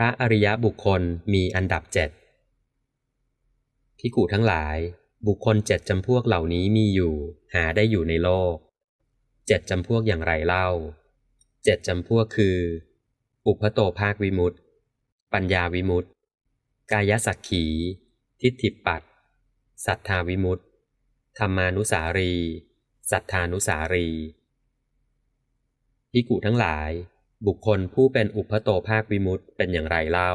ระอริยบุคคลมีอันดับเจ็ดพิกูทั้งหลาย บุคคลเจ็ดจำพวกเหล่านี้มีอยู่ หาได้อยู่ในโลก เจ็ดจำพวกอย่างไรเล่า เจ็ดจำพวกคือ อุพโตภาควิมุตติ ปัญญาวิมุตติ กายสักขี ทิฏฐิปัตสัทธาวิมุตติ ธรรมานุสารี สัทธานุสารีพิกุทั้งหลาย บุคคลผู้เป็นอุพโตภาควิมุตเป็นอย่างไรเล่า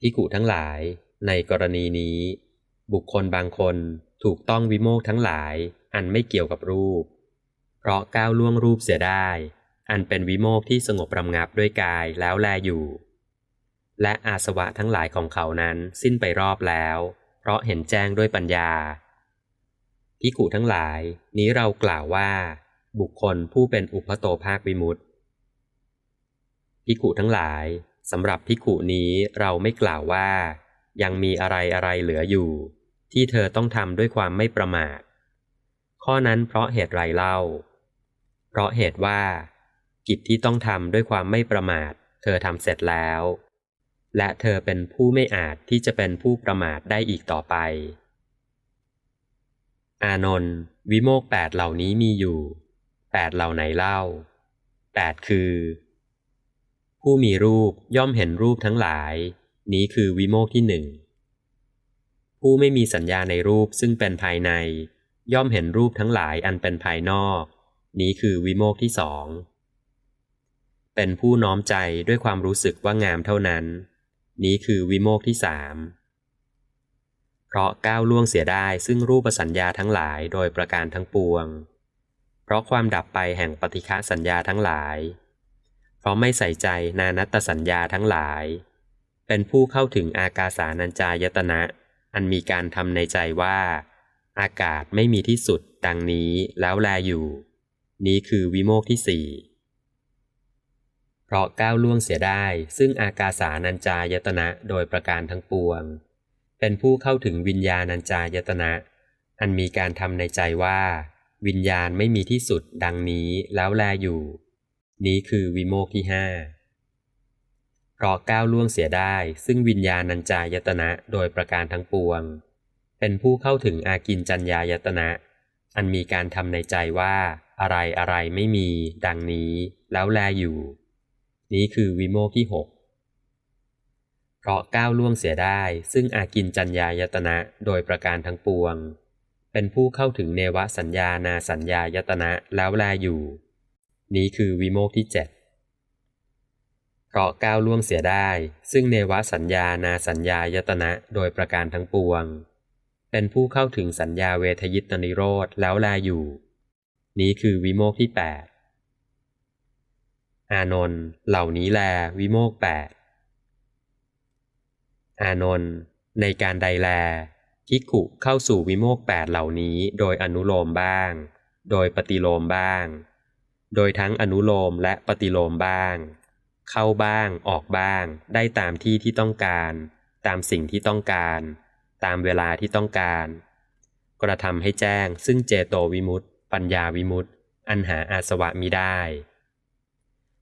พิกุทั้งหลาย ในกรณีนี้ บุคคลบางคนถูกต้องวิโมกทั้งหลาย อันไม่เกี่ยวกับรูป เพราะก้าวล่วงรูปเสียได้ อันเป็นวิโมกที่สงบรำงับด้วยกายแล้วแลอยู่ และอาสวะทั้งหลายของเขานั้นสิ้นไปรอบแล้ว เพราะเห็นแจ้งด้วยปัญญาพิกุทั้งหลาย นี้เรากล่าวว่า บุคคลผู้เป็นอุปโตภาควิมุตติ พิขุทั้งหลายสำหรับพิขุนี้เราไม่กล่าวว่า ยังมีอะไรอะไรเหลืออยู่ ที่เธอต้องทำด้วยความไม่ประมาท ข้อนั้นเพราะเหตุไรเล่า เพราะเหตุว่า กิจที่ต้องทำด้วยความไม่ประมาท เธอทำเสร็จแล้ว และเธอเป็นผู้ไม่อาจที่จะเป็นผู้ประมาทได้อีกต่อไป อานนท์วิโมกแปดเหล่านี้มีอยู่แปดเหล่าไหนเล่าแปดคือ ผู้มีรูปย่อมเห็นรูปทั้งหลาย นี้คือวิโมกที่หนึ่งผู้ไม่มีสัญญาในรูปซึ่งเป็นภายใน ย่อมเห็นรูปทั้งหลายอันเป็นภายนอก นี้คือวิโมกที่สองเป็นผู้น้อมใจด้วยความรู้สึกว่างามเท่านั้น นี้คือวิโมกที่สามเพราะก้าวล่วงเสียได้ซึ่งรูปสัญญาทั้งหลายโดยประการทั้งปวง เพราะความดับไปแห่งปฏิฆะสัญญาทั้งหลาย เพราะไม่ใส่ใจนานัตสัญญาทั้งหลาย เป็นผู้เข้าถึงอากาสานัญจายตนะ อันมีการทำในใจว่า อากาศไม่มีที่สุดดังนี้แล้วแลอยู่ นี้คือวิโมกที่สี่เพราะก้าวล่วงเสียได้ ซึ่งอากาสานัญจายตนะโดยประการทั้งปวง เป็นผู้เข้าถึงวิญญาณัญจายตนะ อันมีการทำในใจว่า วิญญาณไม่มีที่สุดดังนี้แล้วแลอยู่ นี้คือวิโมกที่ห้าเพราะก้าวล่วงเสียได้ซึ่งวิญญาณัญจายตนะโดยประการทั้งปวง เป็นผู้เข้าถึงอากินจัญญายตนะ อันมีการทำในใจว่าอะไรอะไรไม่มี ดังนี้แล้วแลอยู่ นี้คือวิโมกที่หกเพราะก้าวล่วงเสียได้ซึ่งอากินจัญญายตนะโดยประการทั้งปวง เป็นผู้เข้าถึงเนวสัญญานาสัญญายตนะแล้วแลอยู่ นี้คือวิโมกที่เจ็ดเพราะก้าวล่วงเสียได้ ซึ่งเนวสัญญานาสัญญายตนะโดยประการทั้งปวง เป็นผู้เข้าถึงสัญญาเวทยิตนิโรธแล้วแลอยู่ นี้คือวิโมกที่แปดอานนท์เหล่านี้แลวิโมกแปดอานนท์ในการใดแลภิกขุเข้าสู่วิโมกแปดเหล่านี้โดยอนุโลมบ้าง โดยปฏิโลมบ้าง โดยทั้งอนุโลมและปฏิโลมบ้าง เข้าบ้างออกบ้าง ได้ตามที่ที่ต้องการ ตามสิ่งที่ต้องการ ตามเวลาที่ต้องการ กระทำให้แจ้งซึ่งเจโตวิมุตติ ปัญญาวิมุตติ อันหาอาสวะมิได้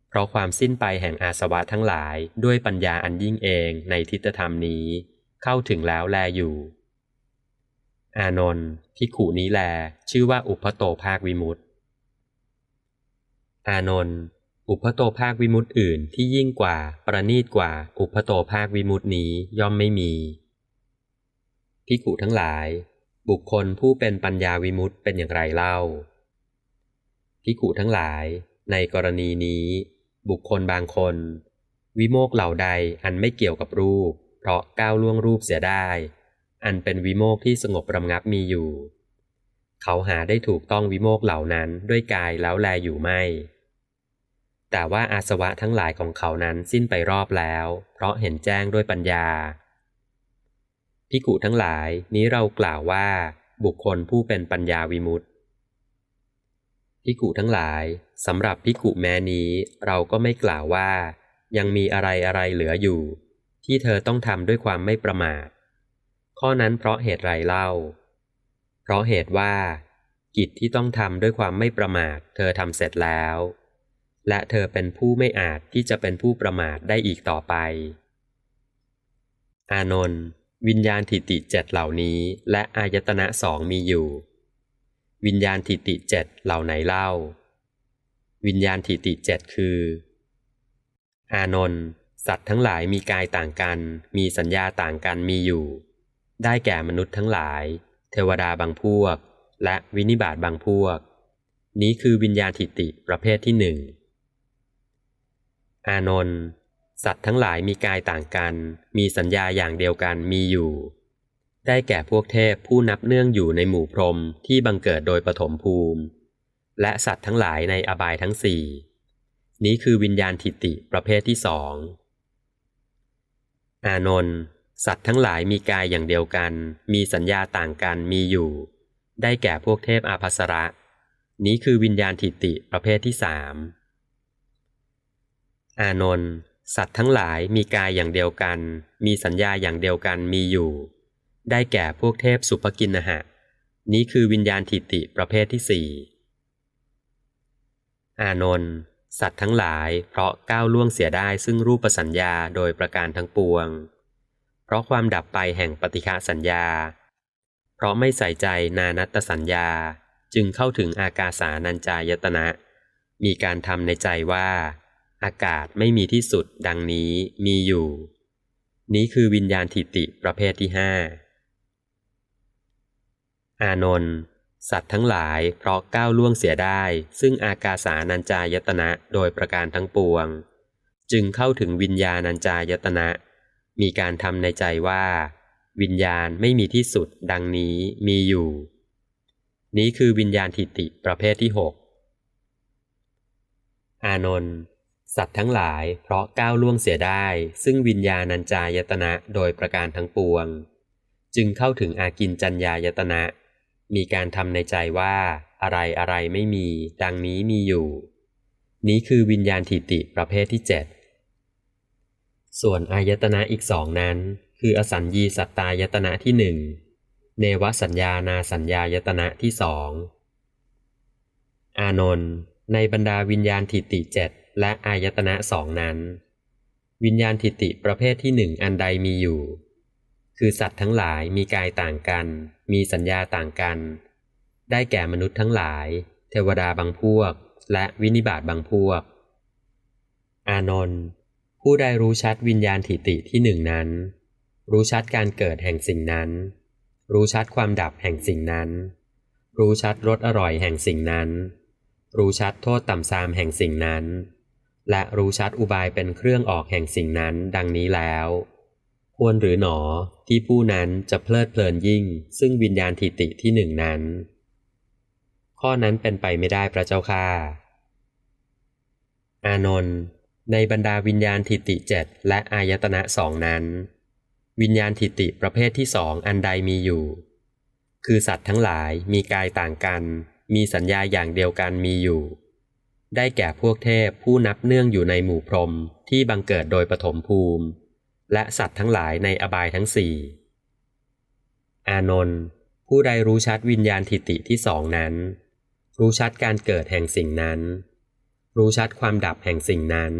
เพราะความสิ้นไปแห่งอาสวะทั้งหลายด้วยปัญญาอันยิ่งเองในทิฏฐธรรมนี้ เข้าถึงแล้วแลอยู่ อานนท์พิขุนี้แลชื่อว่าอุปโตภาควิมุตติ อานนท์อุปโตภาควิมุตติอื่นที่ยิ่งกว่าประณีตกว่าอุปโตภาควิมุตตินี้ย่อมไม่มีพิขุทั้งหลาย บุคคลผู้เป็นปัญญาวิมุตติเป็นอย่างไรเล่าพิขุทั้งหลาย ในกรณีนี้ บุคคลบางคน วิโมกเหล่าใดอันไม่เกี่ยวกับรูป เพราะก้าวล่วงรูปเสียได้ อันเป็นวิโมกที่สงบรำงับมีอยู่ เขาหาได้ถูกต้องวิโมกเหล่านั้นด้วยกายแล้วแลอยู่ไม่ แต่ว่าอาสวะทั้งหลายของเขานั้นสิ้นไปรอบแล้ว เพราะเห็นแจ้งด้วยปัญญาพิกุทั้งหลายนี้เรากล่าวว่า บุคคลผู้เป็นปัญญาวิมุตติพิกุทั้งหลายสำหรับพิกุแม้นี้เราก็ไม่กล่าวว่า ยังมีอะไรอะไรเหลืออยู่ ที่เธอต้องทำด้วยความไม่ประมาท ข้อนั้นเพราะเหตุไรเล่า เพราะเหตุว่า กิจที่ต้องทำด้วยความไม่ประมาท เธอทำเสร็จแล้ว และเธอเป็นผู้ไม่อาจที่จะเป็นผู้ประมาทได้อีกต่อไป อานนท์วิญญาณทิติเจ็ดเหล่านี้และอายตนะสองมีอยู่ วิญญาณทิติเจ็ดเหล่าไหนเล่า วิญญาณทิติเจ็ดคือ อานนท์สัตว์ทั้งหลายมีกายต่างกัน มีสัญญาต่างกันมีอยู่ ได้แก่มนุษย์ทั้งหลาย เทวดาบางพวก และวินิบาตบางพวก นี้คือวิญญาณทิติประเภทที่หนึ่ง อานนท์สัตว์ทั้งหลายมีกายต่างกัน มีสัญญาอย่างเดียวกันมีอยู่ ได้แก่พวกเทพผู้นับเนื่องอยู่ในหมู่พรหมที่บังเกิดโดยปฐมภูมิ และสัตว์ทั้งหลายในอบายทั้งสี่นี้คือวิญญาณทิติประเภทที่สองอานนท์สัตว์ทั้งหลายมีกายอย่างเดียวกัน มีสัญญาต่างกันมีอยู่ ได้แก่พวกเทพอาภัสระ นี้คือวิญญาณทิติประเภทที่สาม อานนท์สัตว์ทั้งหลายมีกายอย่างเดียวกัน มีสัญญาอย่างเดียวกันมีอยู่ ได้แก่พวกเทพสุภกินนหะ นี้คือวิญญาณทิติประเภทที่สี่อานนท์สัตว์ทั้งหลายเพราะก้าวล่วงเสียได้ซึ่งรูปสัญญาโดยประการทั้งปวง เพราะความดับไปแห่งปฏิฆะสัญญา เพราะไม่ใส่ใจนานัตตสัญญาจึงเข้าถึงอากาสานัญจายตนะ มีการทำในใจว่า อากาศไม่มีที่สุดดังนี้มีอยู่ นี้คือวิญญาณทิติประเภทที่ห้าอานนท์สัตว์ทั้งหลายเพราะก้าวล่วงเสียได้ ซึ่งอากาสานัญจายตนะโดยประการทั้งปวง จึงเข้าถึงวิญญาณัญจายตนะ มีการทำในใจว่า วิญญาณไม่มีที่สุดดังนี้มีอยู่ นี้คือวิญญาณทิติประเภทที่หกอานนท์ สัตว์ทั้งหลายเพราะก้าวล่วงเสียได้ ซึ่งวิญญาณัญจายตนะโดยประการทั้งปวง จึงเข้าถึงอากินจัญญายตนะ มีการทำในใจว่า อะไรอะไรไม่มี ดังนี้มีอยู่ นี้คือวิญญาณทิติประเภทที่เจ็ดส่วนอายตนะอีกสองนั้น คืออสัญญีสัตตายตนะที่หนึ่งเนวสัญญานาสัญญายตนะที่สองอานนท์ในบรรดาวิญญาณทิติเจ็ด และอายตนะสองนั้น วิญญาณทิติประเภทที่หนึ่งอันใดมีอยู่ คือสัตว์ทั้งหลายมีกายต่างกัน มีสัญญาต่างกัน ได้แก่มนุษย์ทั้งหลาย เทวดาบางพวก และวินิบาตบางพวก อานนท์ผู้ได้รู้ชัดวิญญาณทิติที่หนึ่งนั้น รู้ชัดการเกิดแห่งสิ่งนั้น รู้ชัดความดับแห่งสิ่งนั้น รู้ชัดรสอร่อยแห่งสิ่งนั้น รู้ชัดโทษต่ำทรามแห่งสิ่งนั้น และรู้ชัดอุบายเป็นเครื่องออกแห่งสิ่งนั้นดังนี้แล้ว ควรหรือหนอที่ผู้นั้นจะเพลิดเพลินยิ่ง ซึ่งวิญญาณทิติที่หนึ่งนั้น ข้อนั้นเป็นไปไม่ได้พระเจ้าค่ะ อานนท์ในบรรดาวิญญาณทิติเจ็ดและอายตนะสองนั้น วิญญาณทิติประเภทที่สองอันใดมีอยู่ คือสัตว์ทั้งหลายมีกายต่างกัน มีสัญญาอย่างเดียวกันมีอยู่ ได้แก่พวกเทพผู้นับเนื่องอยู่ในหมู่พรหมที่บังเกิดโดยปฐมภูมิ และสัตว์ทั้งหลายในอบายทั้งสี่ อานนท์ผู้ใดรู้ชัดวิญญาณทิติที่สองนั้น รู้ชัดการเกิดแห่งสิ่งนั้น รู้ชัดความดับแห่งสิ่งนั้น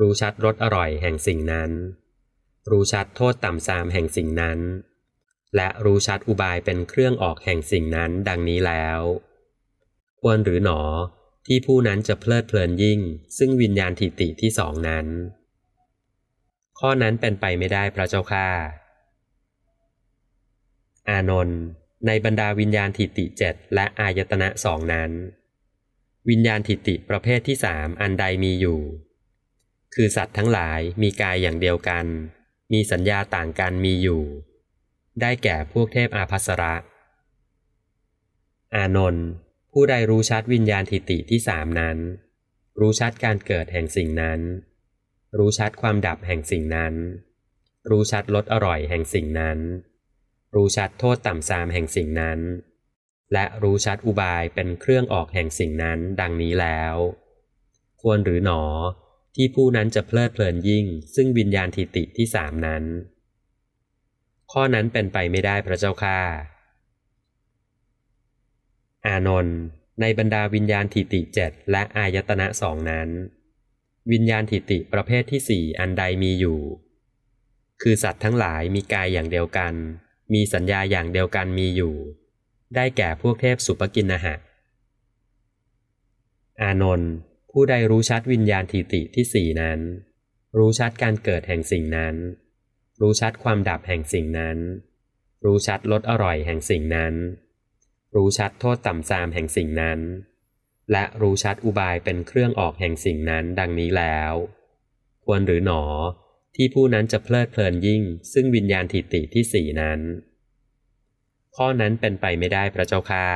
รู้ชัดรสอร่อยแห่งสิ่งนั้น รู้ชัดโทษต่ำทรามแห่งสิ่งนั้น และรู้ชัดอุบายเป็นเครื่องออกแห่งสิ่งนั้นดังนี้แล้ว ควรหรือหนอ ที่ผู้นั้นจะเพลิดเพลินยิ่ง ซึ่งวิญญาณทิติที่สองนั้น ข้อนั้นเป็นไปไม่ได้พระเจ้าค่า อานนท์ในบรรดาวิญญาณทิติเจ็ดและอายตนะสองนั้น วิญญาณทิติประเภทที่สามอันใดมีอยู่ คือสัตว์ทั้งหลายมีกายอย่างเดียวกัน มีสัญญาต่างกันมีอยู่ ได้แก่พวกเทพอาภัสระ อานนท์ ผู้ใดรู้ชัดวิญญาณทิติที่สามนั้น รู้ชัดการเกิดแห่งสิ่งนั้น รู้ชัดความดับแห่งสิ่งนั้น รู้ชัดรสอร่อยแห่งสิ่งนั้น รู้ชัดโทษต่ำทรามแห่งสิ่งนั้น และรู้ชัดอุบายเป็นเครื่องออกแห่งสิ่งนั้นดังนี้แล้ว ควรหรือหนอที่ผู้นั้นจะเพลิดเพลินยิ่ง ซึ่งวิญญาณทิติที่สามนั้น ข้อนั้นเป็นไปไม่ได้พระเจ้าค่า อานนท์ในบรรดาวิญญาณทิติเจ็ดและอายตนะสองนั้น วิญญาณทิติประเภทที่สี่อันใดมีอยู่ คือสัตว์ทั้งหลายมีกายอย่างเดียวกัน มีสัญญาอย่างเดียวกันมีอยู่ ได้แก่พวกเทพสุปกินนะหะ อานนท์ผู้ใดรู้ชัดวิญญาณทิติที่สี่นั้น รู้ชัดการเกิดแห่งสิ่งนั้น รู้ชัดความดับแห่งสิ่งนั้น รู้ชัดลดอร่อยแห่งสิ่งนั้น รู้ชัดโทษต่ำซามแห่งสิ่งนั้น และรู้ชัดอุบายเป็นเครื่องออกแห่งสิ่งนั้นดังนี้แล้ว ควรหรือหนอที่ผู้นั้นจะเพลิดเพลินยิ่ง ซึ่งวิญญาณทิติที่สี่นั้น ข้อนั้นเป็นไปไม่ได้พระเจ้าค่า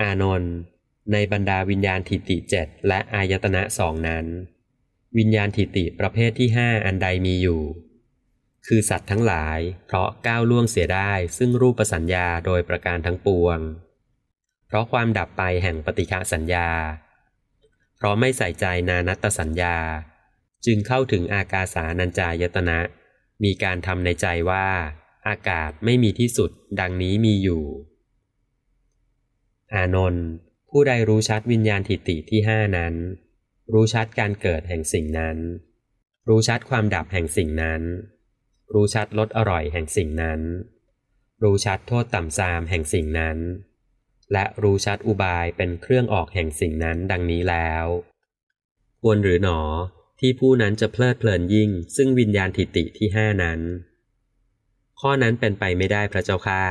อานนท์ในบรรดาวิญญาณทิติเจ็ดและอายตนะสองนั้น วิญญาณทิติประเภทที่ห้าอันใดมีอยู่ คือสัตว์ทั้งหลาย เพราะก้าวล่วงเสียได้ซึ่งรูปสัญญาโดยประการทั้งปวง เพราะความดับไปแห่งปฏิฆาสัญญา เพราะไม่ใส่ใจนานัตตสัญญา จึงเข้าถึงอากาสานัญจายตนะ มีการทำในใจว่า อากาศไม่มีที่สุดดังนี้มีอยู่ อานนท์ผู้ใดรู้ชัดวิญญาณทิติที่ห้านั้น รู้ชัดการเกิดแห่งสิ่งนั้น รู้ชัดความดับแห่งสิ่งนั้น รู้ชัดลดอร่อยแห่งสิ่งนั้น รู้ชัดโทษต่ำซามแห่งสิ่งนั้น และรู้ชัดอุบายเป็นเครื่องออกแห่งสิ่งนั้นดังนี้แล้วควรหรือหนอที่ผู้นั้นจะเพลิดเพลินยิ่ง ซึ่งวิญญาณทิติที่ห้านั้น ข้อนั้นเป็นไปไม่ได้พระเจ้าค่า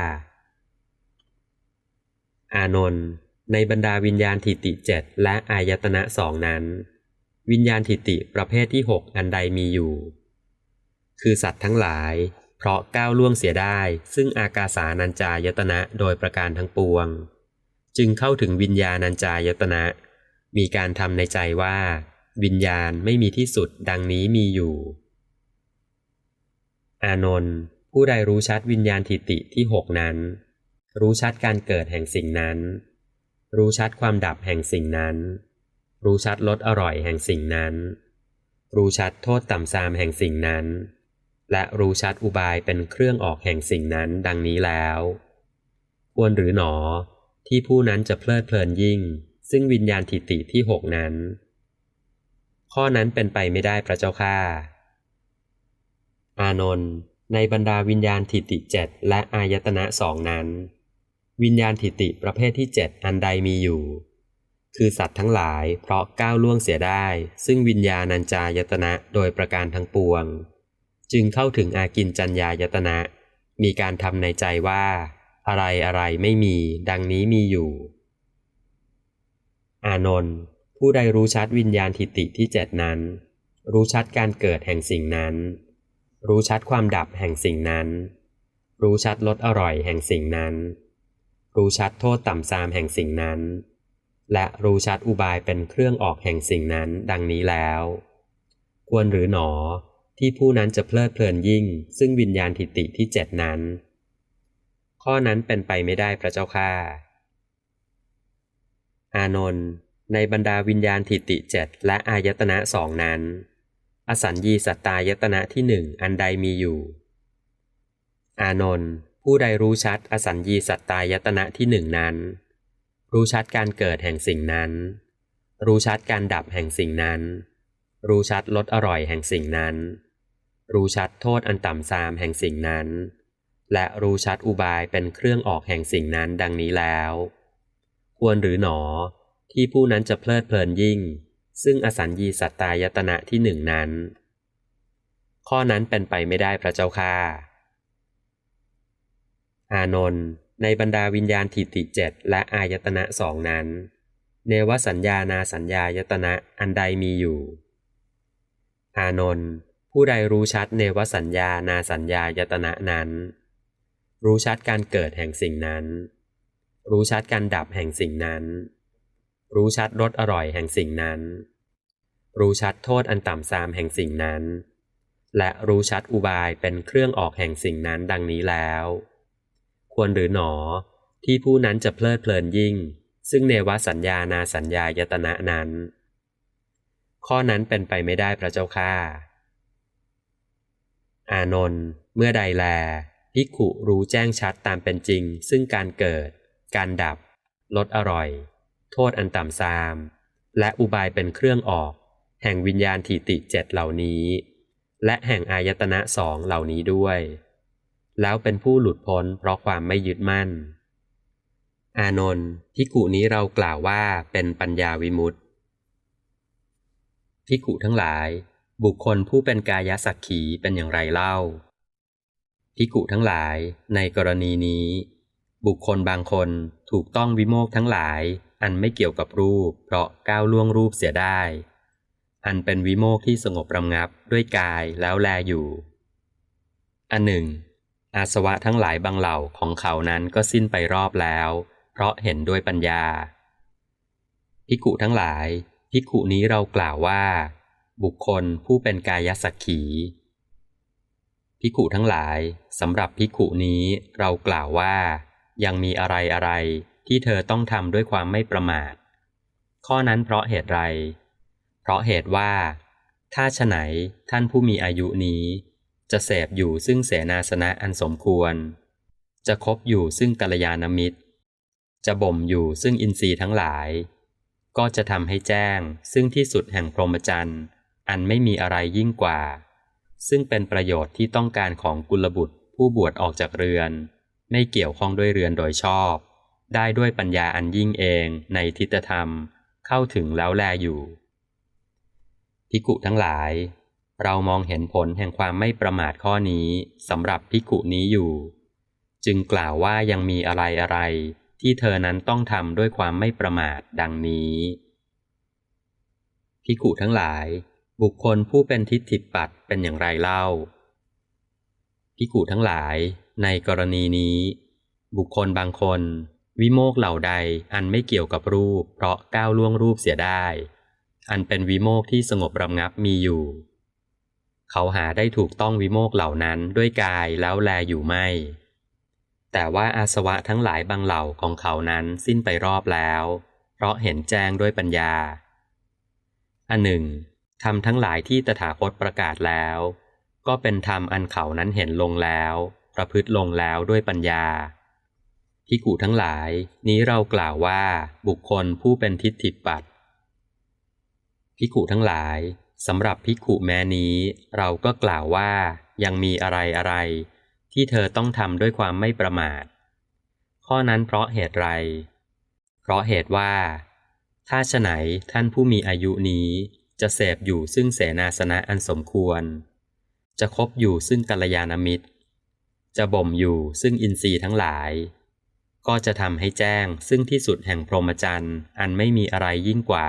อานนท์ในบรรดาวิญญาณทิติเจ็ดและอายตนะสองนั้น วิญญาณทิติประเภทที่หกอันใดมีอยู่ คือสัตว์ทั้งหลาย เพราะก้าวล่วงเสียได้ ซึ่งอากาสานัญจายตนะโดยประการทั้งปวง จึงเข้าถึงวิญญาณัญจายตนะ มีการทำในใจว่า วิญญาณไม่มีที่สุดดังนี้มีอยู่ อานนท์ผู้ใดรู้ชัดวิญญาณทิติที่หกนั้น รู้ชัดการเกิดแห่งสิ่งนั้น รู้ชัดความดับแห่งสิ่งนั้น รู้ชัดลดอร่อยแห่งสิ่งนั้น รู้ชัดโทษต่ำซามแห่งสิ่งนั้น และรู้ชัดอุบายเป็นเครื่องออกแห่งสิ่งนั้นดังนี้แล้ว ควรหรือหนอ ที่ผู้นั้นจะเพลิดเพลินยิ่ง ซึ่งวิญญาณทิติที่หกนั้น ข้อนั้นเป็นไปไม่ได้พระเจ้าค่าอานนท์ในบรรดาวิญญาณทิติเจ็ดและอายตนะสองนั้น วิญญาณทิติประเภทที่เจ็ดอันใดมีอยู่ คือสัตว์ทั้งหลายเพราะก้าวล่วงเสียได้ ซึ่งวิญญาณัญจายตนะโดยประการทั้งปวง จึงเข้าถึงอากินจัญญายตนะ มีการทำในใจว่า อะไรอะไรไม่มี ดังนี้มีอยู่ อานนท์ผู้ใดรู้ชัดวิญญาณทิติที่เจ็ดนั้น รู้ชัดการเกิดแห่งสิ่งนั้น รู้ชัดความดับแห่งสิ่งนั้น รู้ชัดลดอร่อยแห่งสิ่งนั้น รู้ชัดโทษต่ำซามแห่งสิ่งนั้น และรู้ชัดอุบายเป็นเครื่องออกแห่งสิ่งนั้น ดังนี้แล้ว ควรหรือหนอ ที่ผู้นั้นจะเพลิดเพลินยิ่ง ซึ่งวิญญาณทิติที่เจ็ดนั้น ข้อนั้นเป็นไปไม่ได้พระเจ้าค่า อานนท์ในบรรดาวิญญาณทิติเจ็ดและอายตนะสองนั้น อสัญญีสัตตายตนะที่หนึ่งอันใดมีอยู่ อานนท์ผู้ใดรู้ชัดอสัญญีสัตตายตนะที่หนึ่งนั้น รู้ชัดการเกิดแห่งสิ่งนั้น รู้ชัดการดับแห่งสิ่งนั้น รู้ชัดลดอร่อยแห่งสิ่งนั้น รู้ชัดโทษอันต่ำซามแห่งสิ่งนั้น และรู้ชัดอุบายเป็นเครื่องออกแห่งสิ่งนั้นดังนี้แล้ว ควรหรือหนอที่ผู้นั้นจะเพลิดเพลินยิ่ง ซึ่งอสัญญีสัตตายตนะที่หนึ่งนั้น ข้อนั้นเป็นไปไม่ได้พระเจ้าค่าอานนท์ในบรรดาวิญญาณทิติเจ็ดและอายตนะสองนั้น เนวสัญญานาสัญญายตนะอันใดมีอยู่ อานนท์ ผู้ใดรู้ชัดเนวสัญญานาสัญญายตนะนั้น รู้ชัดการเกิดแห่งสิ่งนั้น รู้ชัดการดับแห่งสิ่งนั้น รู้ชัดรสอร่อยแห่งสิ่งนั้น รู้ชัดโทษอันต่ำซามแห่งสิ่งนั้น และรู้ชัดอุบายเป็นเครื่องออกแห่งสิ่งนั้นดังนี้แล้ว ควรหรือหนอที่ผู้นั้นจะเพลิดเพลินยิ่ง ซึ่งเนวสัญญานาสัญญายตนะนั้น ข้อนั้นเป็นไปไม่ได้พระเจ้าค่า อานนท์เมื่อใดแลภิกขุรู้แจ้งชัดตามเป็นจริง ซึ่งการเกิด การดับ ลดอร่อย โทษอันต่ำซาม และอุบายเป็นเครื่องออก แห่งวิญญาณทิติเจ็ดเหล่านี้ และแห่งอายตนะสองเหล่านี้ด้วย แล้วเป็นผู้หลุดพ้นเพราะความไม่ยึดมั่น อานนท์พิกุนี้เรากล่าวว่าเป็นปัญญาวิมุตติพิกุทั้งหลาย บุคคลผู้เป็นกายสักขีเป็นอย่างไรเล่าพิกุทั้งหลายในกรณีนี้ บุคคลบางคนถูกต้องวิโมกทั้งหลาย อันไม่เกี่ยวกับรูป เพราะก้าวล่วงรูปเสียได้ อันเป็นวิโมกที่สงบระงับด้วยกายแล้วแลอยู่ อันหนึ่ง อาสวะทั้งหลายบางเหล่าของเขานั้นก็สิ้นไปรอบแล้ว เพราะเห็นด้วยปัญญาพิกุทั้งหลายพิกุนี้เรากล่าวว่า บุคคลผู้เป็นกายสักขีพิกุทั้งหลายสำหรับพิกุนี้เรากล่าวว่า ยังมีอะไรอะไรที่เธอต้องทำด้วยความไม่ประมาท ข้อนั้นเพราะเหตุไร เพราะเหตุว่า ถ้าฉไหนท่านผู้มีอายุนี้ จะเสพอยู่ซึ่งเสนาสนะอันสมควร จะคบอยู่ซึ่งกัลยาณมิตร จะบ่มอยู่ซึ่งอินทรีย์ทั้งหลาย ก็จะทำให้แจ้งซึ่งที่สุดแห่งพรหมจรรย์ อันไม่มีอะไรยิ่งกว่า ซึ่งเป็นประโยชน์ที่ต้องการของกุลบุตรผู้บวชออกจากเรือน ไม่เกี่ยวข้องด้วยเรือนโดยชอบ ได้ด้วยปัญญาอันยิ่งเองในทิฏฐธรรมเข้าถึงแล้วแลอยู่พิกุทั้งหลาย เรามองเห็นผลแห่งความไม่ประมาทข้อนี้สำหรับพิกุนี้อยู่ จึงกล่าวว่ายังมีอะไรอะไรที่เธอนั้นต้องทำด้วยความไม่ประมาทดังนี้พิกุทั้งหลาย บุคคลผู้เป็นทิฏฐิปัตเป็นอย่างไรเล่าพิกุทั้งหลายในกรณีนี้ บุคคลบางคน วิโมกเหล่าใดอันไม่เกี่ยวกับรูป เพราะก้าวล่วงรูปเสียได้ อันเป็นวิโมกที่สงบระงับมีอยู่ เขาหาได้ถูกต้องวิโมกเหล่านั้นด้วยกายแล้วแลอยู่ไม่ แต่ว่าอาสวะทั้งหลายบางเหล่าของเขานั้นสิ้นไปรอบแล้ว เพราะเห็นแจ้งด้วยปัญญา อันหนึ่ง ธรรมทั้งหลายที่ตถาคตประกาศแล้ว ก็เป็นธรรมอันเขานั้นเห็นลงแล้ว ประพฤติลงแล้วด้วยปัญญาพิกูทั้งหลายนี้เรากล่าวว่าบุคคลผู้เป็นทิฏฐิปัตพิกูทั้งหลายสำหรับพิกุแม้นี้ เราก็กล่าวว่ายังมีอะไรอะไร ที่เธอต้องทำด้วยความไม่ประมาท ข้อนั้นเพราะเหตุไร เพราะเหตุว่า ถ้าฉไหนท่านผู้มีอายุนี้ จะเสพอยู่ซึ่งเสนาสนะอันสมควร จะคบอยู่ซึ่งกัลยาณมิตร จะบ่มอยู่ซึ่งอินทรีย์ทั้งหลาย ก็จะทำให้แจ้งซึ่งที่สุดแห่งพรหมจรรย์อันไม่มีอะไรยิ่งกว่า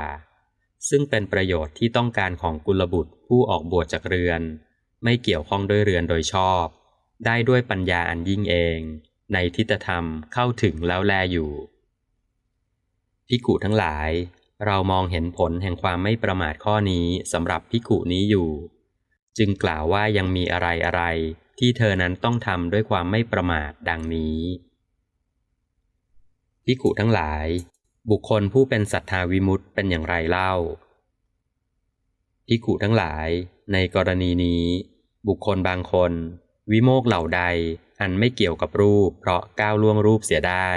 ซึ่งเป็นประโยชน์ที่ต้องการของกุลบุตรผู้ออกบวชจากเรือน ไม่เกี่ยวข้องด้วยเรือนโดยชอบ ได้ด้วยปัญญาอันยิ่งเอง ในทิฏฐธรรมเข้าถึงแล้วแลอยู่พิกุทั้งหลาย เรามองเห็นผลแห่งความไม่ประมาทข้อนี้สำหรับพิกุนี้อยู่ จึงกล่าวว่ายังมีอะไรอะไรที่เธอนั้นต้องทำด้วยความไม่ประมาทดังนี้พิกุทั้งหลาย บุคคลผู้เป็นศรัทธาวิมุตต์เป็นอย่างไรเล่าพิกุทั้งหลาย ในกรณีนี้ บุคคลบางคน วิโมกเหล่าใด อันไม่เกี่ยวกับรูป เพราะก้าวล่วงรูปเสียได้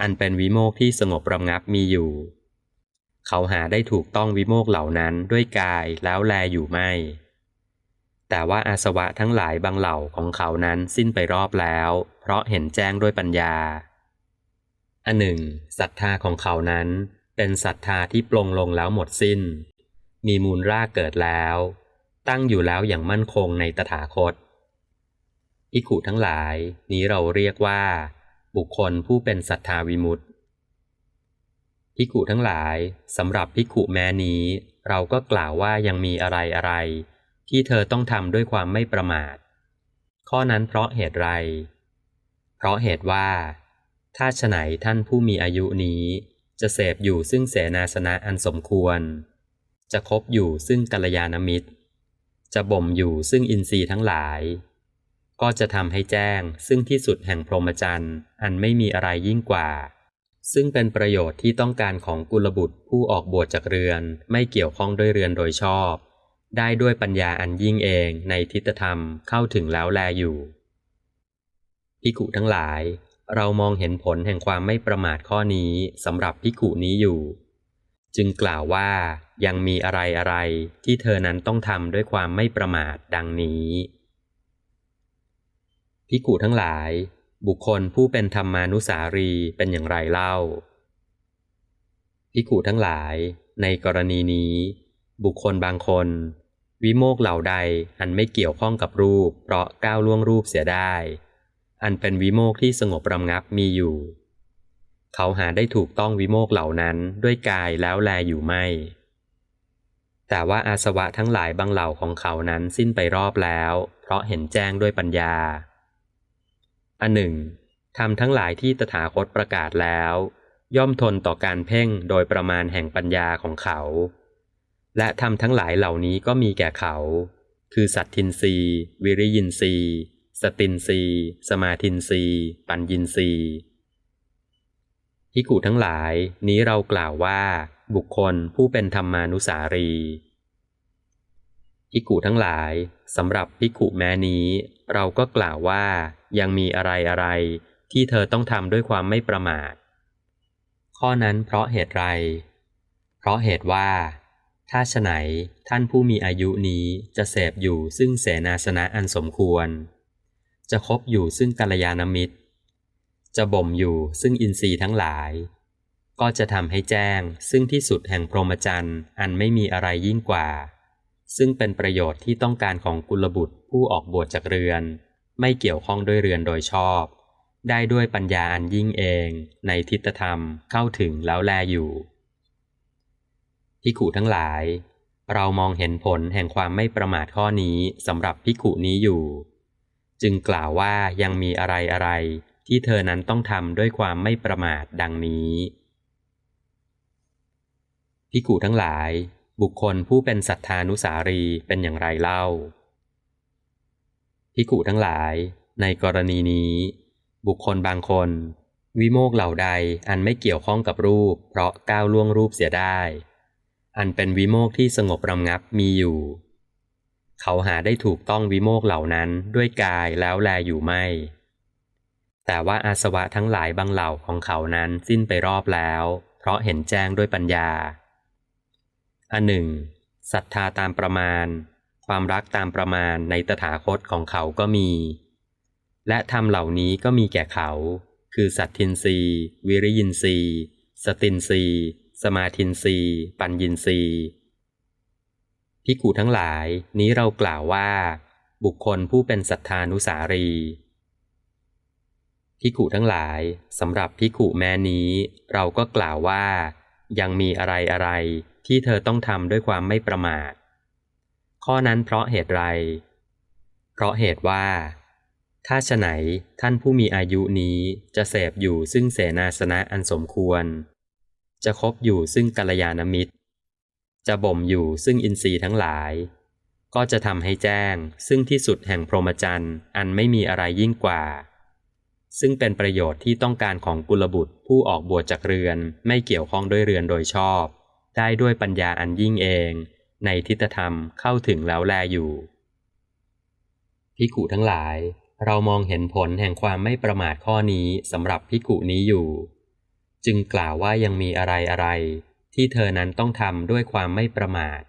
อันเป็นวิโมกที่สงบระงับมีอยู่ เขาหาได้ถูกต้องวิโมกเหล่านั้นด้วยกายแล้วแลอยู่ไม่ แต่ว่าอาสวะทั้งหลายบางเหล่าของเขานั้นสิ้นไปรอบแล้ว เพราะเห็นแจ้งด้วยปัญญา อันหนึ่งศรัทธาของเขานั้นเป็นศรัทธาที่ปลงลงแล้วหมดสิ้น มีมูลรากเกิดแล้ว ตั้งอยู่แล้วอย่างมั่นคงในตถาคตอิขุทั้งหลายนี้เราเรียกว่า บุคคลผู้เป็นศรัทธาวิมุตติ พิกุทั้งหลายสำหรับพิกุแม้นี้ เราก็กล่าวว่ายังมีอะไรอะไร ที่เธอต้องทำด้วยความไม่ประมาท ข้อนั้นเพราะเหตุไร เพราะเหตุว่า ถ้าฉไหนท่านผู้มีอายุนี้ จะเสพอยู่ซึ่งเสนาสนะอันสมควร จะคบอยู่ซึ่งกัลยาณมิตร จะบ่มอยู่ซึ่งอินทรีย์ทั้งหลาย ก็จะทำให้แจ้งซึ่งที่สุดแห่งพรหมจรรย์อันไม่มีอะไรยิ่งกว่า ซึ่งเป็นประโยชน์ที่ต้องการของกุลบุตรผู้ออกบวชจากเรือน ไม่เกี่ยวข้องด้วยเรือนโดยชอบ ได้ด้วยปัญญาอันยิ่งเองในทิฏฐธรรมเข้าถึงแล้วแลอยู่พิกุทั้งหลาย เรามองเห็นผลแห่งความไม่ประมาทข้อนี้สำหรับภิกุนี้อยู่ จึงกล่าวว่ายังมีอะไรอะไรที่เธอนั้นต้องทำด้วยความไม่ประมาทดังนี้ภิกุทั้งหลาย บุคคลผู้เป็นธรรมานุสารีเป็นอย่างไรเล่าภิกขุทั้งหลาย ในกรณีนี้ บุคคลบางคน วิโมกเหล่าใดอันไม่เกี่ยวข้องกับรูป เพราะก้าวล่วงรูปเสียได้ อันเป็นวิโมกที่สงบรำงับมีอยู่ เขาหาได้ถูกต้องวิโมกเหล่านั้นด้วยกายแล้วแลอยู่ไม่ แต่ว่าอาสวะทั้งหลายบางเหล่าของเขานั้นสิ้นไปรอบแล้ว เพราะเห็นแจ้งด้วยปัญญา อันหนึ่งทำทั้งหลายที่ตถาคตประกาศแล้ว ย่อมทนต่อการเพ่งโดยประมาณแห่งปัญญาของเขา และทำทั้งหลายเหล่านี้ก็มีแก่เขา คือสัตทินรีวิริยินรีสตินรีสมาทินรีปัญญินรีพิกุทั้งหลายนี้เรากล่าวว่า บุคคลผู้เป็นธรรมานุสารี พิกุทั้งหลายสำหรับพิกุแม้นี้ เราก็กล่าวว่ายังมีอะไรอะไร ที่เธอต้องทำด้วยความไม่ประมาท ข้อนั้นเพราะเหตุไร เพราะเหตุว่า ถ้าฉไหนท่านผู้มีอายุนี้จะเสพอยู่ซึ่งเสนาสนะอันสมควร จะคบอยู่ซึ่งกัลยาณมิตร จะบ่มอยู่ซึ่งอินทรีย์ทั้งหลาย ก็จะทำให้แจ้งซึ่งที่สุดแห่งพรหมจรรย์อันไม่มีอะไรยิ่งกว่า ซึ่งเป็นประโยชน์ที่ต้องการของกุลบุตรผู้ออกบวชจากเรือน ไม่เกี่ยวข้องด้วยเรือนโดยชอบ ได้ด้วยปัญญาอันยิ่งเอง ในทิฏฐธรรมเข้าถึงแล้วแลอยู่พิขุทั้งหลาย เรามองเห็นผลแห่งความไม่ประมาทข้อนี้สำหรับพิขุนี้อยู่ จึงกล่าวว่ายังมีอะไรอะไรที่เธอนั้นต้องทำด้วยความไม่ประมาทดังนี้พิขุทั้งหลาย บุคคลผู้เป็นสัทธานุสารีเป็นอย่างไรเล่าพิขุทั้งหลาย ในกรณีนี้ บุคคลบางคน วิโมกเหล่าใดอันไม่เกี่ยวข้องกับรูป เพราะก้าวล่วงรูปเสียได้ อันเป็นวิโมกที่สงบรำงับมีอยู่ เขาหาได้ถูกต้องวิโมกเหล่านั้นด้วยกายแล้วแลอยู่ไม่ แต่ว่าอาสวะทั้งหลายบางเหล่าของเขานั้นสิ้นไปรอบแล้ว เพราะเห็นแจ้งด้วยปัญญา อันหนึ่งศรัทธาตามประมาณ ความรักตามประมาณในตถาคตของเขาก็มี และธรรมเหล่านี้ก็มีแก่เขา คือสัตทินรีวิริยินรีสตินรีสมาทินรีปัญญินรีพิกูทั้งหลายนี้เรากล่าวว่า บุคคลผู้เป็นศรัทธานุสารีพิกุทั้งหลายสำหรับพิกุแม้นี้ เราก็กล่าวว่า ยังมีอะไรอะไร ที่เธอต้องทำด้วยความไม่ประมาท ข้อนั้นเพราะเหตุไร เพราะเหตุว่า ถ้าฉไหนท่านผู้มีอายุนี้จะเสพอยู่ซึ่งเสนาสนะอันสมควร จะคบอยู่ซึ่งกัลยาณมิตร จะบ่มอยู่ซึ่งอินทรีย์ทั้งหลาย ก็จะทำให้แจ้งซึ่งที่สุดแห่งพรหมจรรย์อันไม่มีอะไรยิ่งกว่าซึ่งเป็นประโยชน์ที่ต้องการของกุลบุตรผู้ออกบวชจากเรือนไม่เกี่ยวข้องด้วยเรือนโดยชอบ ได้ด้วยปัญญาอันยิ่งเอง ในทิฏฐธรรมเข้าถึงแล้วแลอยู่พิกุทั้งหลาย เรามองเห็นผลแห่งความไม่ประมาทข้อนี้สำหรับพิกุนี้อยู่ จึงกล่าวว่ายังมีอะไรอะไรที่เธอนั้นต้องทำด้วยความไม่ประมาท